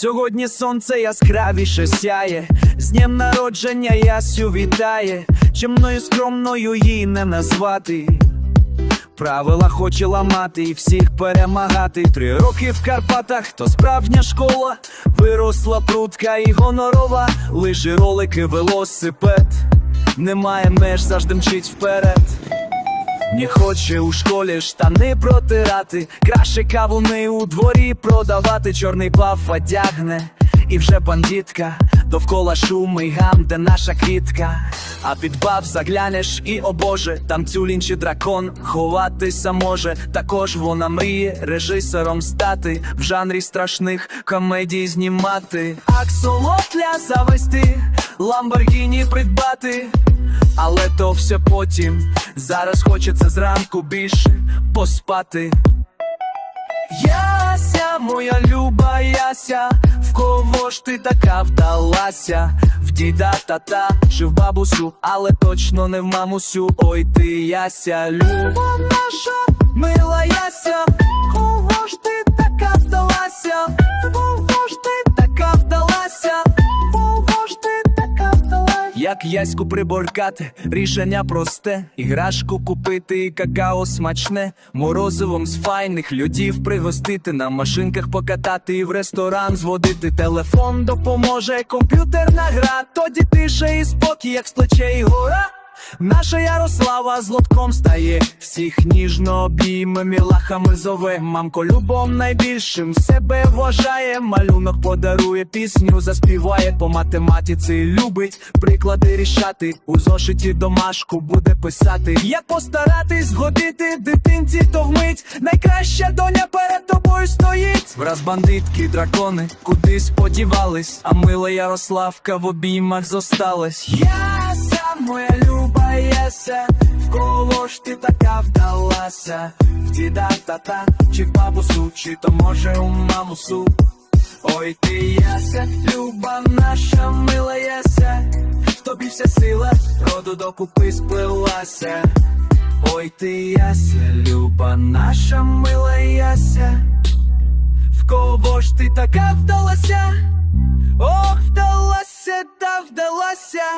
Сьогодні сонце яскравіше сяє, з днем народження Ясю вітає, чимною скромною її не назвати. Правила хоче ламати і всіх перемагати. Три роки в Карпатах, то справжня школа, виросла прутка і гонорова, лижі ролики, велосипед. Немає меж, завжди мчить вперед. Не хоче у школі штани протирати, краще кавуни у дворі продавати, чорний плав одягне, і вже бандитка, довкола шум і гам, де наша квітка. А під баб заглянеш і о Боже, там тюлінь чи дракон ховатися може. Також вона мріє режисером стати, в жанрі страшних комедій знімати. Аксолотля завести, Ламборгіні придбати. То все потім. Зараз хочеться зранку більше поспати. Яся, моя люба яся, в кого ж ти така вдалася? В діда тата чи в бабусю, але точно не в мамусю. Ой ти яся, люба наша, мила яся, Як яську приборкати, рішення просте, іграшку купити і какао смачне, морозивом з файних людів пригостити, на машинках покатати і в ресторан зводити. Телефон допоможе, комп'ютерна гра, тоді тиша і спокій, як з плечей гора. Наша Ярослава з лотком стає, всіх ніжно обійме, мілахами зове. Мамко любом найбільшим себе вважає. Малюнок подарує пісню, заспіває по математиці. Любить приклади рішати. У зошиті домашку буде писати. Як постаратись згодити дитинці, то вмить найкраща доня перед тобою стоїть. Враз бандитки, дракони кудись подівались, а мила Ярославка в обіймах зосталась. Яся, моя люба Яся, в кого ж ти така вдалася? В діда тата, чи в бабусу, чи то може у мамусу. Ой ти яся, люба наша мила яся, в тобі вся сила, роду докупи сплелася. Ой ти яся, люба наша мила яся, кого ж ти така вдалася? Ох, вдалася та вдалася.